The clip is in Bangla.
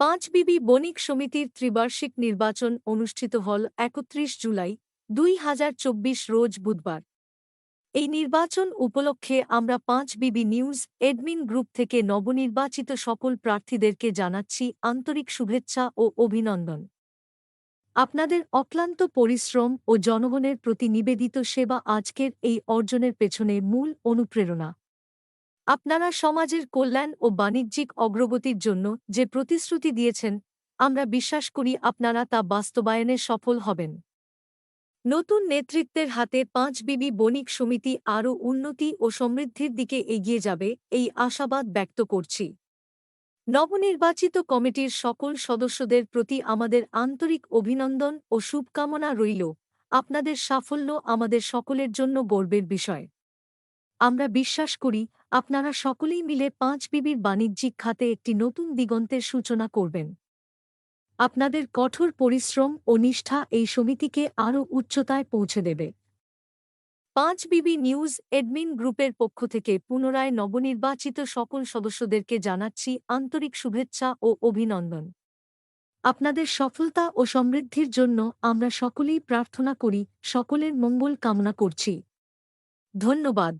পাঁচ বিবি বণিক সমিতির ত্রিবার্ষিক নির্বাচন অনুষ্ঠিত হল একত্রিশ জুলাই, দুই হাজার চব্বিশ রোজ বুধবার। এই নির্বাচন উপলক্ষে আমরা পাঁচ বিবি নিউজ এডমিন গ্রুপ থেকে নবনির্বাচিত সকল প্রার্থীদেরকে জানাচ্ছি আন্তরিক শুভেচ্ছা ও অভিনন্দন। আপনাদের অক্লান্ত পরিশ্রম ও জনগণের প্রতি নিবেদিত সেবা আজকের এই অর্জনের পেছনে মূল অনুপ্রেরণা। আপনারা সমাজের কল্যাণ ও বাণিজ্যিক অগ্রগতির জন্য যে প্রতিশ্রুতি দিয়েছেন, আমরা বিশ্বাস করি আপনারা তা বাস্তবায়নে সফল হবেন। নতুন নেতৃত্বের হাতে পাঁচ বিবি বণিক সমিতি আরও উন্নতি ও সমৃদ্ধির দিকে এগিয়ে যাবে, এই আশাবাদ ব্যক্ত করছি। নবনির্বাচিত কমিটির সকল সদস্যদের প্রতি আমাদের আন্তরিক অভিনন্দন ও শুভকামনা রইল। আপনাদের সাফল্য আমাদের সকলের জন্য গর্বের বিষয়। আমরা বিশ্বাস করি, আপনারা সকলেই মিলে পাঁচ বিবির বাণিজ্যিক খাতে একটি নতুন দিগন্তের সূচনা করবেন। আপনাদের কঠোর পরিশ্রম ও নিষ্ঠা এই সমিতিকে আরও উচ্চতায় পৌঁছে দেবে। পাঁচ বিবি নিউজ এডমিন গ্রুপের পক্ষ থেকে পুনরায় নবনির্বাচিত সকল সদস্যদেরকে জানাচ্ছি আন্তরিক শুভেচ্ছা ও অভিনন্দন। আপনাদের সফলতা ও সমৃদ্ধির জন্য আমরা সকলেই প্রার্থনা করি, সকলের মঙ্গল কামনা করছি। ধন্যবাদ।